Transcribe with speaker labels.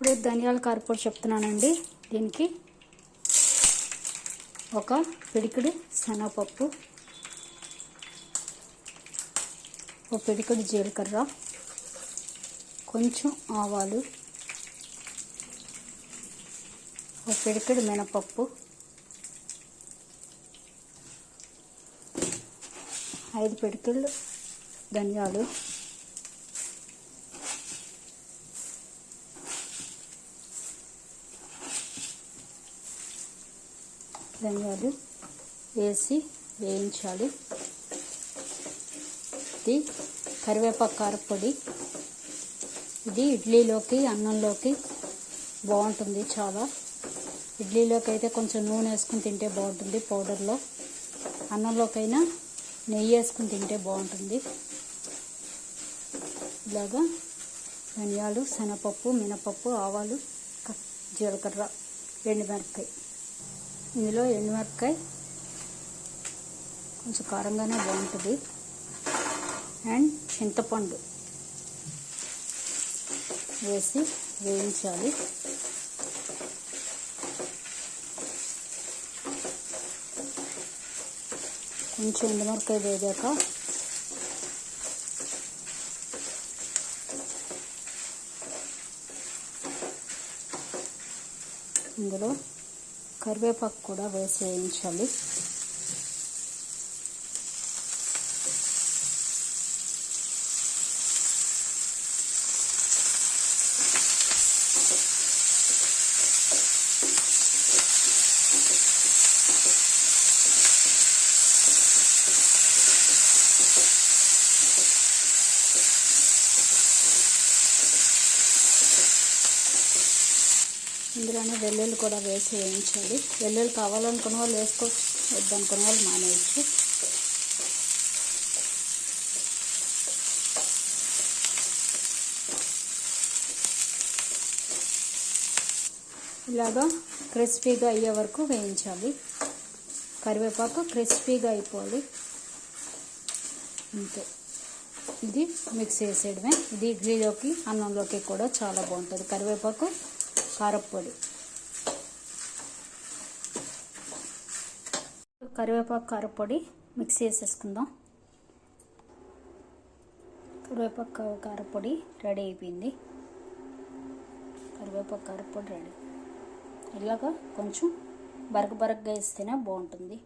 Speaker 1: ఇప్పుడు ధనియాల కారపొడి చెప్తున్నానండి. దీనికి ఒక పిడికిడి శనగపప్పు ఒక పిడికిడి జీలకర్ర కొంచెం ఆవాలు ఒక పిడికిడి మినపప్పు ఐదు పిడికిళ్ళు ధనియాలు ధనియాలు వేసి వేయించాలి. ఇది కరివేపాకు కారపొడి ఇది ఇడ్లీలోకి అన్నంలోకి బాగుంటుంది చాలా. ఇడ్లీలోకి అయితే కొంచెం నూనె వేసుకుని తింటే బాగుంటుంది పౌడర్లో. అన్నంలోకైనా నెయ్యి వేసుకుని తింటే బాగుంటుంది. ఇలాగా ధనియాలు శనగపప్పు మినపప్పు ఆవాలు జీలకర్ర జీలకర్ర ఎండుమిరపకాయ ఇందులో ఎండుమిరపకాయ కొంచెం కారంగానే బాగుంటుంది. అండ్ చింతపండు వేసి వేయించాలి. కొంచెం ఎండుమిరపకాయ వేగాక ఇందులో కరివేపాకు కూడా వేసి వేయించాలి ఇందులోనే వెల్లుల్లి కూడా వేసి వేయించాలి. వెల్లుల్లి కావాలనుకున్న వాళ్ళు వేసుకో వద్దనుకున్న వాళ్ళు మానేయచ్చు. ఇలాగా క్రిస్పీగా అయ్యే వరకు వేయించాలి. కరివేపాకు క్రిస్పీగా అయిపోవాలి. అంతే. ఇది మిక్స్ చేసేయడమే. ఇది ఇడ్లీలోకి అన్నంలోకి కూడా చాలా బాగుంటుంది. కరివేపాకు కారప్పొడి కరివేపాకు కారప్పొడి మిక్స్ చేసేసుకుందాం. కరివేపాకు కారపొడి కారప్పొడి రెడీ అయిపోయింది. కరివేపాకు కారప్పొడి రెడీ. ఇలాగా కొంచెం బరక బరకగా వేస్తేనే బాగుంటుంది.